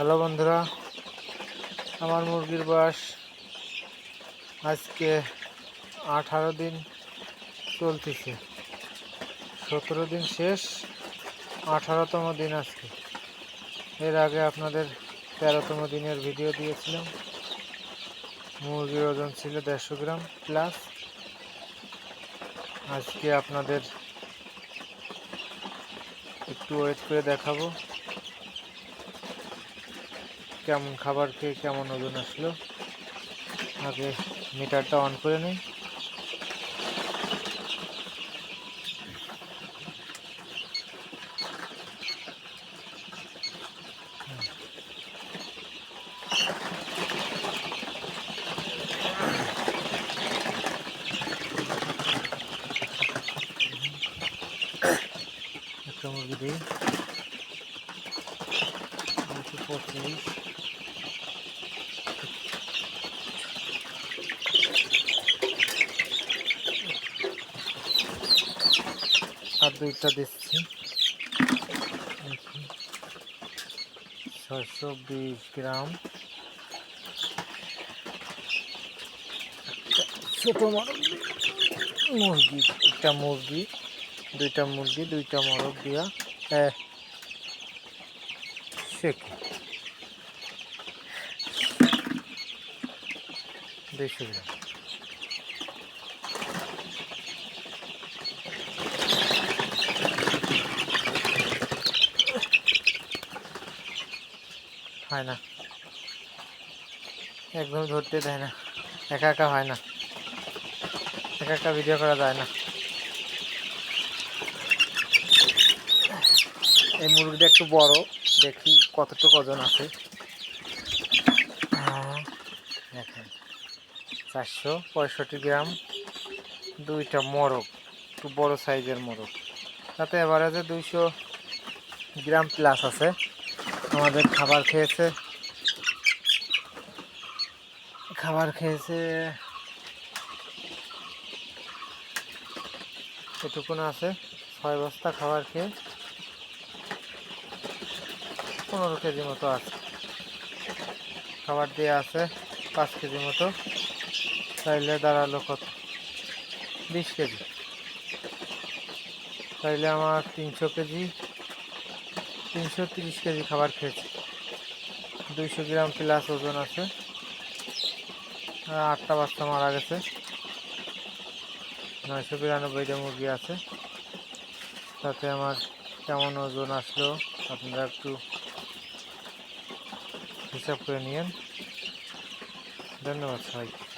Hello বন্ধুরা, আমার মুরগির বয়স আজকে আঠারো দিন চলতেছে। সতেরো দিন শেষ, আঠারোতম দিন আজকে। এর আগে আপনাদের তেরোতম দিনের ভিডিও দিয়েছিলাম। মুরগির ওজন ছিল দেড়শো গ্রাম প্লাস আজকে আপনাদের একটু ওয়েট করে দেখাবো। কেমন খাবার খেয়ে কেমন ওজন আসলো? আগে মিটারটা অন করে নিই। একটা মুরগি আর দুইটা দিচ্ছি। ছয়শো বিশ গ্রাম। ছোট মুরগি। একটা মুরগি, দুইটা মুরগি, দুইটা মরগ দিয়া কি দুইশো গ্রাম। হয় না। একদম ধরতে দেয় না। একা একা হয় না। একা একা ভিডিও করা যায় না। এই মুরগিটা একটু বড়, দেখি কতটুকু ওজন আছে। চারশো পঁয়ষট্টি গ্রাম, দুইটা মোরগ, একটু বড় সাইজের মোরগ। তাতে এভারেজে দুইশো গ্রাম প্লাস আছে। আমাদের খাবার খেয়েছে। খাবার খেয়েছে এটুকুন আছে, ছয় বস্তা খাবার খেয়ে পনেরো কেজি মতো আছে। খাবার দিয়ে আছে পাঁচ কেজি মতো তাইলে দাঁড়াল কত? বিশ কেজি। তাইলে আমার তিনশো কেজি তিনশো তিরিশ কেজি খাবার খেয়েছি। দুইশো গ্রাম প্লাস ওজন আছে। আটটা বাচ্চা মারা গেছে। নয়শো বিরানব্বইটা মুরগি আছে, তাতে আমার কেমন ওজন আসলো আপনারা একটু হিসাব করে নিয়েন। ধন্যবাদ সবাইকে।